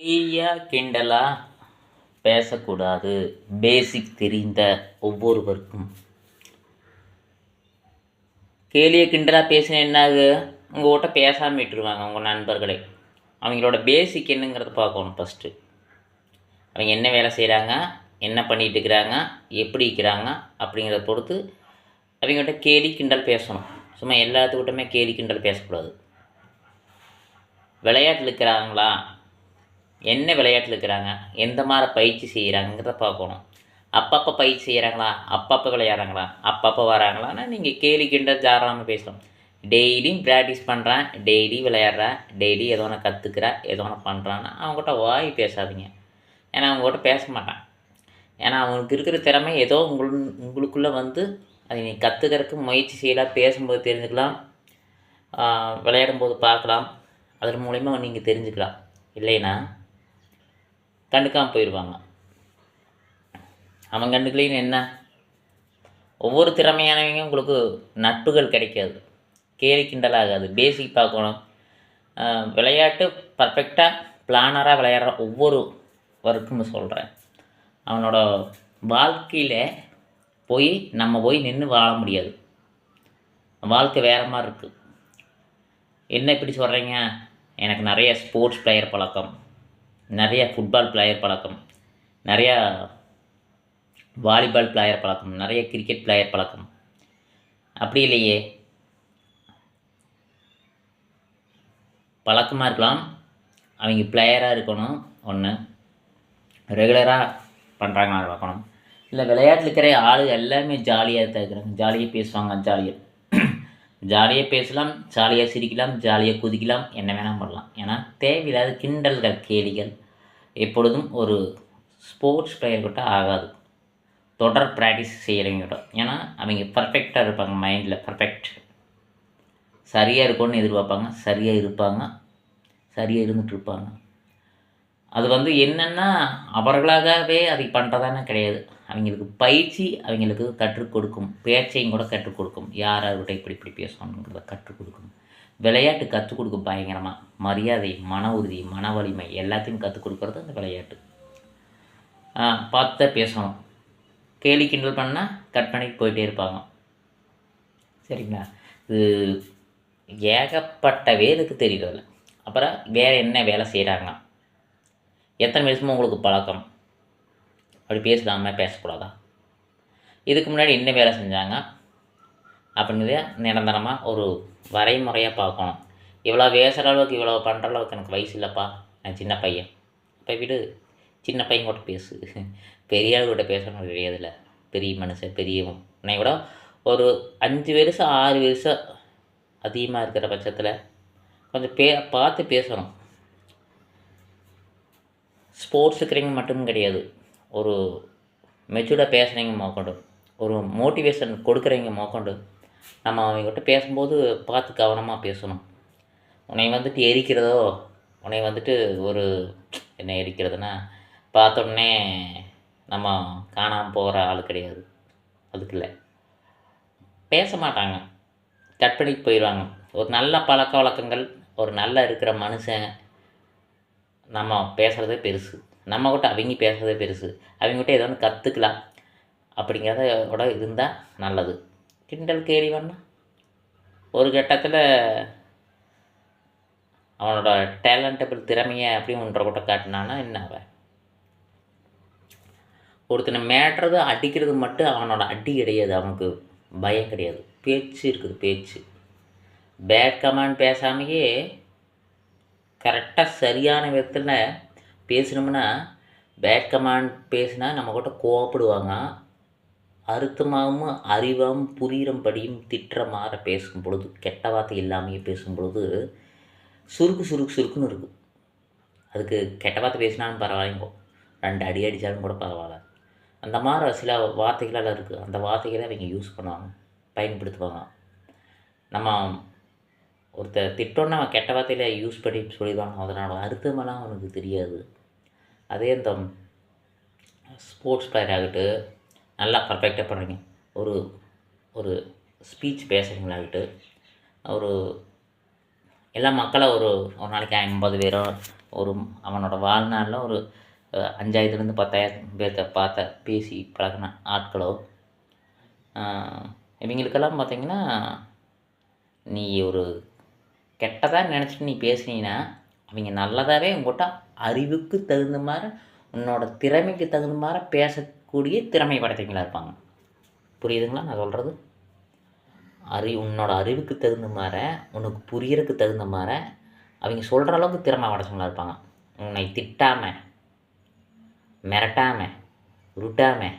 ஐயா கிண்டலா? பேசக்கூடாது. பேசிக் தெரிந்த ஒவ்வொருவருக்கும். கேலிய கிண்டலாக பேசினா என்னாகு? உங்கள் கிட்ட பேசாமல் விட்டுருவாங்க உங்கள் நண்பர்களே. அவங்களோட பேசிக் என்னங்கிறத பார்க்கணும் ஃபஸ்ட்டு அவங்க என்ன வேலை செய்கிறாங்க என்ன பண்ணிகிட்டு இருக்கிறாங்க? எப்படி இருக்கிறாங்க? அப்படிங்கிறத பொறுத்து அவங்ககிட்ட கேலி கிண்டல் பேசணும். சும்மா எல்லாத்துக்கிட்டமே கேலி கிண்டல் பேசக்கூடாது. விளையாட்டில் இருக்கிறாங்களா? என்ன விளையாட்டில் இருக்கிறாங்க? எந்த மாதிரி பயிற்சி செய்கிறாங்கிறத பார்க்கணும். அப்பப்போ பயிற்சி செய்கிறாங்களா அப்பப்போ விளையாடுறாங்களா? அப்பப்போ வராங்களான்னா நீங்கள் கேலி கிண்டல் தாராளமாக பேசலாம். டெய்லியும் ப்ராக்டிஸ் பண்ணுறேன் டெய்லி விளையாடுறேன் டெய்லி ஏதோ ஒன்று கற்றுக்குறேன் ஏதோ ஒன்று பண்ணுறான்னா அவங்ககிட்ட வாய் பேசாதீங்க. ஏன்னா அவங்ககிட்ட பேச மாட்டான். ஏன்னா அவங்களுக்கு இருக்கிற திறமை ஏதோ உங்கள் உங்களுக்குள்ளே வந்து அதை நீ கற்றுக்கிறதுக்கு முயற்சி செய்யலாம் பேசும்போது தெரிஞ்சுக்கலாம். விளையாடும் விளையாடும்போது பார்க்கலாம். அதன் மூலிமா நீங்கள் தெரிஞ்சுக்கலாம். இல்லைன்னா கண்டுக்காமல் போயிடுவாங்க அவன் கண்டுக்கலைன்னு என்ன? ஒவ்வொரு திறமையானவங்க உங்களுக்கு நட்புகள் கிடைக்காது. கேலி கிண்டல் ஆகாது பேசிக் பார்க்கணும் விளையாட்டு பர்ஃபெக்டாக பிளானராக விளையாடுற ஒவ்வொரு ஒர்க்குன்னு சொல்கிறேன் அவனோட வாழ்க்கையில் போய் நம்ம போய் நின்று வாழ முடியாது. வாழ்க்கை வேறு மாதிரி இருக்குது என்ன இப்படி சொல்கிறீங்க எனக்கு நிறைய ஸ்போர்ட்ஸ் பிளேயர் பழக்கம். நிறைய ஃபுட்பால் பிளேயர் பழக்கம் நிறையா வாலிபால் பிளேயர் பழக்கம் நிறைய கிரிக்கெட் பிளேயர் பழக்கம். அப்படி இல்லையே? பழக்கமாக இருக்கலாம். அவங்க பிளேயராக இருக்கணும் ஒன்று ரெகுலராக பண்ணுறாங்களா பார்க்கணும். இல்லை விளையாட்டில் இருக்கிற ஆளு எல்லாமே ஜாலியாக தான் இருக்கிறாங்க. ஜாலியாக பேசுவாங்க ஜாலியாக ஜாலியாக பேசலாம் ஜாலியாக சிரிக்கலாம் ஜாலியாக குதிக்கலாம் என்ன வேணால் பண்ணலாம். ஏன்னா தேவையில்லாத கிண்டல்கள் கேலிகள் எப்பொழுதும் ஒரு ஸ்போர்ட்ஸ் பிளேயர்கிட்ட ஆகாது. தொடர் ப்ராக்டிஸ் செய்கிறவங்கிட்ட ஏன்னா அவங்க பர்ஃபெக்டாக இருப்பாங்க மைண்டில் பர்ஃபெக்ட் சரியாக இருக்கும்னு எதிர்பார்ப்பாங்க சரியாக இருப்பாங்க சரியாக இருந்துகிட்ருப்பாங்க அது வந்து என்னென்னா அவர்களாகவே அதை பண்ணுறதானே கிடையாது. அவங்களுக்கு பயிற்சி அவங்களுக்கு கற்றுக் கொடுக்கும். பேச்சையும் கூட கற்றுக் கொடுக்கும். யார் யார்கிட்ட இப்படி இப்படி பேசணுங்கிறத கற்றுக் கொடுக்கும். விளையாட்டு கற்றுக் கொடுக்கும் பயங்கரமாக மரியாதை மன உறுதி மன வலிமை எல்லாத்தையும் கற்றுக் கொடுக்கறது அந்த விளையாட்டு. பார்த்து தான் பேசணும். கேலி கிண்டல் பண்ணால் கட் பண்ணிட்டு போயிட்டே இருப்பாங்க. சரிங்களா? இது ஏகப்பட்ட வேலுக்கு தெரியுறதில்ல அப்புறம் வேறு என்ன வேலை செய்கிறாங்க எத்தனை வருஷமும் உங்களுக்கு பழக்கம்? அப்படி பேசலாமா பேசக்கூடாதா? இதுக்கு முன்னாடி என்ன வேலை செஞ்சாங்க? அப்படிங்கிறத நிரந்தரமாக ஒரு வரைமுறையாக பார்க்கணும். இவ்வளோ பேசுகிற அளவுக்கு இவ்வளோ பண்ணுற அளவுக்கு எனக்கு வயசு இல்லைப்பா. நான் சின்ன பையன். இப்போ விடு. சின்ன பையன் கூட பேசு. பெரிய ஆளுகிட்ட பேசணும் தெரியாதுல்ல பெரிய மனுஷன் பெரியவன். என்னை விட ஒரு அஞ்சு வருஷம் ஆறு வருஷம் அதிகமாக இருக்கிற பட்சத்தில் கொஞ்சம் பே பார்த்து பேசணும். ஸ்போர்ட்ஸுக்குறீங்க மட்டும் கிடையாது. ஒரு மெச்சூர்டாக பேசுகிறவங்க மோக்கொண்டு ஒரு மோட்டிவேஷன் கொடுக்குறவங்க மோக்கொண்டு நம்ம அவங்ககிட்ட பேசும்போது பார்த்து கவனமாக பேசணும். உன்னை வந்துட்டு எரிக்கிறதோ உன்னை வந்துட்டு ஒரு என்ன எரிக்கிறதுனா பார்த்த உடனே நம்ம காணாமல் போகிற ஆள் கிடையாது. அதுக்கு இல்லை. பேச மாட்டாங்க. கட் பண்ணிட்டு போயிடுவாங்க ஒரு நல்ல பழக்க வழக்கங்கள் ஒரு நல்ல இருக்கிற மனுஷன் நம்ம பேசுகிறதே பெருசு. நம்ம கிட்ட அவங்க பேசுகிறதே பெருசு. அவங்ககிட்ட ஏதோ ஒன்று கற்றுக்கலாம் அப்படிங்கிறத விட இருந்தால் நல்லது. கிண்டல் கேலி வேணா ஒரு கட்டத்தில் அவனோட டேலண்டபிள் திறமையை அப்படியும் ஒன்றரை கூட காட்டினான்னா என்ன அவன் ஒருத்தனை மேட்டுறது அடிக்கிறது மட்டும் அவனோட அடி கிடையாது. அவனுக்கு பயம் கிடையாது. பேச்சு இருக்குது பேச்சு. பேட் கமாண்ட் பேசாமையே கரெக்டாக சரியான விதத்தில் பேசினோம்னா பேட் கமாண்ட் பேசினா நம்ம கூட கோவப்படுவாங்க அறுத்தமாகவும் அறிவாகவும் புரியும்படியும் திட்டுற மாதிரி பேசும் பொழுது கெட்ட வார்த்தை இல்லாமையே பேசும் பொழுது சுருக்கு சுருக்கு சுருக்குன்னு இருக்கும். அதுக்கு கெட்ட வார்த்தை பேசினாலும் பரவாயில்லைங்கோ. ரெண்டு அடி அடித்தாலும் கூட பரவாயில்ல. அந்த மாதிரி சில வார்த்தைகளெல்லாம் இருக்குது அந்த வார்த்தைகளை அவங்க யூஸ் பண்ணுவாங்க. பயன்படுத்துவாங்க. நம்ம ஒருத்தர் திட்டோன்னு அவன் கெட்ட வார்த்தையில் யூஸ் பண்ணி சொல்லிடுவான். அதனோட அர்த்தமெல்லாம் அவனுக்கு தெரியாது. அதே இந்த ஸ்போர்ட்ஸ் பிளேயர் ஆகிட்டு நல்லா பர்ஃபெக்டாக பண்ணுறீங்க ஒரு ஒரு ஸ்பீச் பேசுகிறீங்களாகிட்டு ஒரு எல்லா மக்களை ஒரு ஒரு நாளைக்கு ஐம்பது பேரோ ஒரு அவனோட வாழ்நாளில் ஒரு அஞ்சாயிரத்துலேருந்து பத்தாயிரம் பேர்த்த பார்த்த பேசி பழகின ஆட்களோ இவங்களுக்கெல்லாம் பார்த்திங்கன்னா நீ ஒரு கெட்டதாக நினச்சிட்டு நீ பேசுனீங்கன்னா அவங்க நல்லதாகவே உங்கள்கிட்ட அறிவுக்கு தகுந்த மாதிரி உன்னோட திறமைக்கு தகுந்த மாதிரி பேசக்கூடிய திறமை படைத்தவங்களாக இருப்பாங்க. புரியுதுங்களா நான் சொல்கிறது அறி உன்னோட அறிவுக்கு தகுந்த மாதிரி உனக்கு புரியறதுக்கு தகுந்த மாதிரி அவங்க சொல்கிற அளவுக்கு திறமை படைச்சவங்களா இருப்பாங்க. உன்னை திட்டாமல் மிரட்டாமல் உருட்டாமல்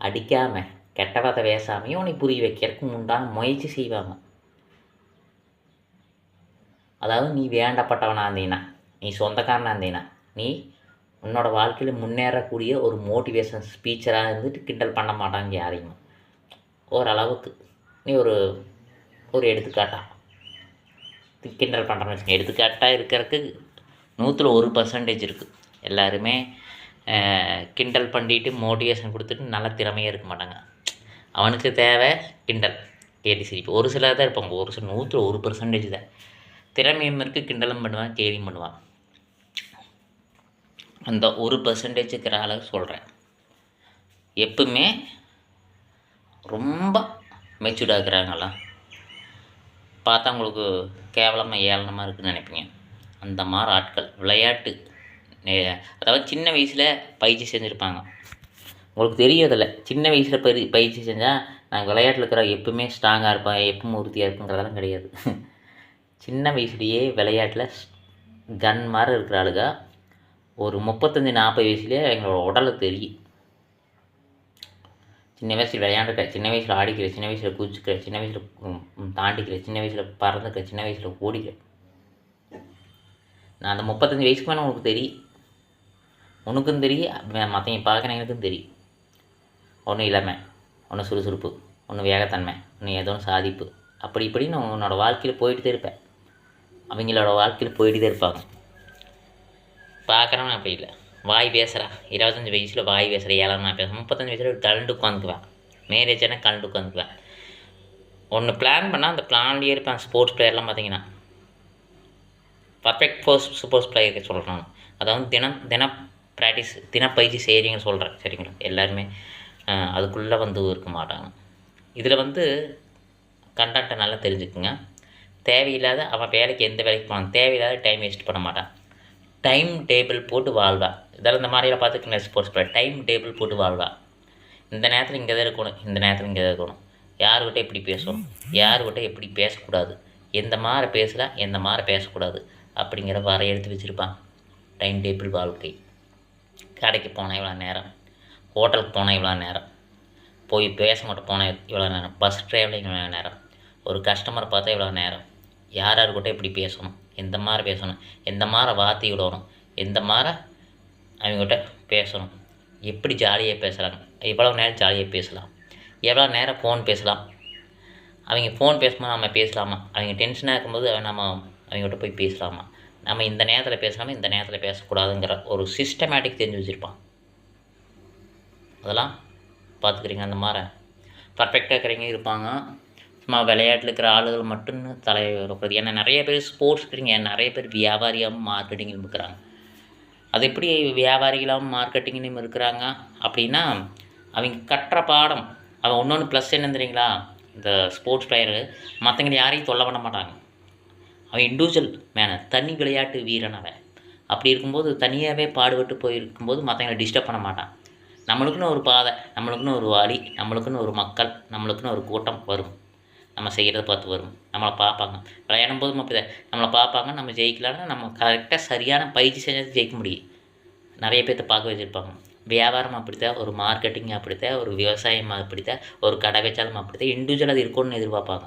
அடிக்காமல் கெட்ட வார்த்தை பேசாமையும் உன்னை புரிய வைக்கிறதுக்கு உண்டான முயற்சி செய்வாங்க. அதாவது நீ வேண்டப்பட்டவனாக இருந்தீங்கன்னா நீ சொந்தக்காரனாக இருந்தீங்கன்னா நீ உன்னோட வாழ்க்கையில் முன்னேறக்கூடிய ஒரு மோட்டிவேஷன் ஸ்பீச்சராக இருந்துட்டு கிண்டல் பண்ண மாட்டாங்க யாரையும். ஓரளவுக்கு நீ ஒரு ஒரு எடுத்துக்காட்டா. கிண்டல் பண்ணுறேன்னு வச்சுக்கோங்க எடுத்துக்காட்டாக இருக்கிறதுக்கு நூற்றில் ஒரு பர்சன்டேஜ் இருக்குது எல்லாருமே கிண்டல் பண்ணிட்டு மோட்டிவேஷன் கொடுத்துட்டு நல்ல திறமையாக இருக்க மாட்டாங்க. அவனுக்கு தேவை கிண்டல். கேலி சிரிப்பு ஒரு சிலர் தான் இருப்பாங்க. ஒரு சில நூற்றில் ஒரு பர்சன்டேஜ் தான். திறமையும் இருக்குது கிண்டலும் பண்ணுவான் கேலியும் பண்ணுவான். அந்த ஒரு பர்சன்டேஜ் இருக்கிற சொல்கிறேன் எப்பவுமே ரொம்ப மெச்சூர்டாக இருக்கிறாங்களா பார்த்தா உங்களுக்கு கேவலமாக ஏளனமாக இருக்குதுன்னு நினைப்பீங்க. அந்த மாதிரி ஆட்கள் விளையாட்டு அதாவது சின்ன வயசில் பயிற்சி செஞ்சுருப்பாங்க. உங்களுக்கு தெரியறதில்ல சின்ன வயசில் பயிற்சி செஞ்சால் நான் விளையாட்டில் இருக்கிற எப்பவுமே ஸ்ட்ராங்காக இருப்பேன் எப்பவும் உறுதியாக இருக்குங்கிறதெல்லாம் கிடையாது. சின்ன வயசுலேயே விளையாட்டில் கன் மாதிரி இருக்கிற ஆளுங்க ஒரு முப்பத்தஞ்சு நாற்பது வயசுலேயே எங்களோட உடலை தெரியும் சின்ன வயசில் விளையாண்டுக்கிற சின்ன வயசில் ஆடிக்கிற சின்ன வயசில் குதிச்சுக்கிற சின்ன வயசில் தாண்டிக்கிற சின்ன வயசில் பறந்துக்கிற சின்ன வயசில் ஓடிக்கிற. நான் அந்த முப்பத்தஞ்சு வயசுக்கு மேலே உனக்கு தெரியும் உனக்கும் தெரியும் மற்றவங்க பார்க்குறவங்களுக்கும் தெரியும் ஒன்றும் இளமை ஒன்று சுறுசுறுப்பு ஒன்று வேகத்தன்மை ஒன்று ஏதோ ஒன்று சாதிப்பு. அப்படி இப்படின்னு உன்னோட வாழ்க்கையில் போயிட்டு தான் இருப்பேன். அவங்களோட வாழ்க்கையில் போயிட்டு தான் இருப்பாங்க. பார்க்குறவன் அப்படி இல்லை. வாய் பேசுகிறா இருபத்தஞ்சி வயசில் வாய் பேசுகிற ஏழாம பேச முப்பத்தஞ்சு வயசில் கலண்டு உட்காந்துக்குவேன். மேரேஜ் ஆனால் கலண்டு உட்காந்துக்குவேன். ஒன்று பிளான் பண்ணால் அந்த பிளான்லேயே இருப்பேன். ஸ்போர்ட்ஸ் பிளேயர்லாம் பார்த்தீங்கன்னா. பர்ஃபெக்ட் ஃபோர்ஸ் ஸ்போர்ட்ஸ் பிளேயருக்கு சொல்கிறேன் நான் அதாவது தினம் தினம் ப்ராக்டிஸ் தினப்பயிற்சி செய்கிறீங்கன்னு சொல்கிறேன் சரிங்களா? எல்லாருமே அதுக்குள்ளே வந்து இருக்க மாட்டாங்க. இதில் வந்து கண்டாக்டை நல்லா தெரிஞ்சுக்குங்க. தேவையில்லாத அவன் வேலைக்கு எந்த வேலைக்கு போனான் தேவையில்லாத டைம் வேஸ்ட் பண்ண மாட்டான். டைம் டேபிள் போட்டு வாழ்வா. இதெல்லாம் இந்த மாதிரிலாம் பார்த்துக்கணும் ஸ்போர்ட்ஸ் பிளேயர் டைம் டேபிள் போட்டு வாழ்வா. இந்த நேரத்தில் இங்கே தான் இருக்கணும் இந்த நேரத்தில் இங்கே தான் இருக்கணும். யாருக்கிட்ட எப்படி பேசணும் யாருக்கிட்ட எப்படி பேசக்கூடாது? எந்த மாதிரி பேசலாம் எந்த மாதிரி பேசக்கூடாது? அப்படிங்கிற வரை எடுத்து வச்சுருப்பான். டைம் டேபிள் வாழ்க்கை. கடைக்கு போனால் இவ்வளோ நேரம். ஹோட்டலுக்கு போனால் இவ்வளோ நேரம். போய் பேச மட்டும் போனால் இவ்வளோ நேரம். பஸ் ட்ராவலிங் இவ்வளோ நேரம். ஒரு கஸ்டமரை பார்த்தா இவ்வளோ நேரம். யார் யாருக்கிட்ட எப்படி பேசணும்? எந்த மாதிரி பேசணும்? எந்த மாதிரி வார்த்தை விடணும் எந்த மாதிரி அவங்ககிட்ட பேசணும்? எப்படி ஜாலியாக பேசுகிறாங்க எவ்வளோ நேரம் ஜாலியாக பேசலாம்? எவ்வளோ நேரம் ஃபோன் பேசலாம்? அவங்க ஃபோன் பேசும்போது நம்ம பேசலாமா? அவங்க டென்ஷனாக இருக்கும்போது அவன் நம்ம அவங்ககிட்ட போய் பேசலாமா? நம்ம இந்த நேரத்தில் பேசலாமா? இந்த நேரத்தில் பேசக்கூடாதுங்கிற ஒரு சிஸ்டமேட்டிக் தெரிஞ்சு வச்சுருப்பான். அதெல்லாம் பார்த்துக்கிறீங்க அந்த மாதிரி. பர்ஃபெக்டாக இருக்கிறவங்க இருப்பாங்க. சும்மா விளையாட்டில் இருக்கிற ஆளுகள் மட்டும் தலைவர் இருக்கிறது ஏன்னா நிறைய பேர் ஸ்போர்ட்ஸ் இருக்கிறீங்க நிறைய பேர் வியாபாரியாகவும் மார்க்கெட்டிங்கிலும் இருக்கிறாங்க. அது எப்படி வியாபாரிகளாகவும் மார்க்கெட்டிங்லையும் இருக்கிறாங்க? அப்படின்னா அவங்க கட்டுற பாடம் அவன் ஒன்று ப்ளஸ் என்ன தெரியுங்களா? இந்த ஸ்போர்ட்ஸ் பிளேயரு மற்றவங்க யாரையும் தொல்லை பண்ண மாட்டாங்க. அவன் இண்டிவிஜுவல் மேனர் தனி விளையாட்டு வீரன் அவன். அப்படி இருக்கும்போது தனியாகவே பாடுபட்டு போயிருக்கும்போது மற்றவங்களை டிஸ்டர்ப் பண்ண மாட்டான். நம்மளுக்குன்னு ஒரு பாதை நம்மளுக்குன்னு ஒரு வழி நம்மளுக்குன்னு ஒரு மக்கள் நம்மளுக்குன்னு ஒரு கூட்டம் வரும். நம்ம செய்கிறத பார்த்து வரும். நம்மளை பார்ப்பாங்க. விளையாடும் போதும் அப்படி தான் நம்மளை பார்ப்பாங்க நம்ம ஜெயிக்கலாம்னா நம்ம கரெக்டாக சரியான பயிற்சி செஞ்சது ஜெயிக்க முடியும். நிறைய பேர்த்த பார்க்க வச்சுருப்பாங்க. வியாபாரம் அப்படித்தான் ஒரு மார்க்கெட்டிங் அப்படித்தான் ஒரு விவசாயம் அப்படித்தான் ஒரு கடை வச்சாலும் அப்படித்தான் இண்டிவிஜுவல் அது இருக்கணும்னு எதிர்பார்ப்பாங்க.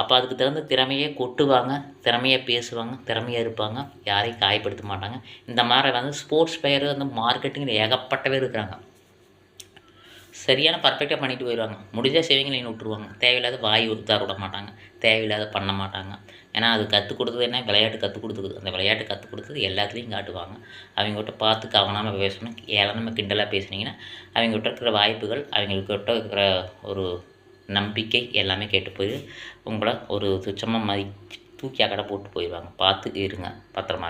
அப்போ அதுக்கு தகுந்த திறமையை கொட்டுவாங்க திறமையாக பேசுவாங்க திறமையாக இருப்பாங்க. யாரையும் காயப்படுத்த மாட்டாங்க. இந்த மாதிரி வந்து ஸ்போர்ட்ஸ் பிளேயர் வந்து மார்க்கெட்டிங்கில் ஏகப்பட்ட பேர் இருக்கிறாங்க. சரியான பர்ஃபெக்டாக பண்ணிட்டு போயிடுவாங்க முடிஞ்சால் சேவிங் விட்டுருவாங்க. தேவையில்லாத வாய் உத்தார விட மாட்டாங்க. தேவையில்லாத பண்ண மாட்டாங்க. ஏன்னா அது கற்றுக் கொடுத்தது என்ன? விளையாட்டு கற்றுக் கொடுத்துக்குது அந்த விளையாட்டு கற்றுக் கொடுத்தது எல்லாத்துலேயும் காட்டுவாங்க. அவங்ககிட்ட பார்த்து கவனமாக பேசணும். ஏளனமாக கிண்டலாக பேசுனீங்கன்னா அவங்ககிட்ட இருக்கிற வாய்ப்புகள் அவங்கக்கிட்ட இருக்கிற ஒரு நம்பிக்கை எல்லாமே கேட்டு போய் உங்களை ஒரு துச்சமாக மதி தூக்கி அக்கடை போட்டு போயிடுவாங்க பார்த்து இருங்க. பத்திரமா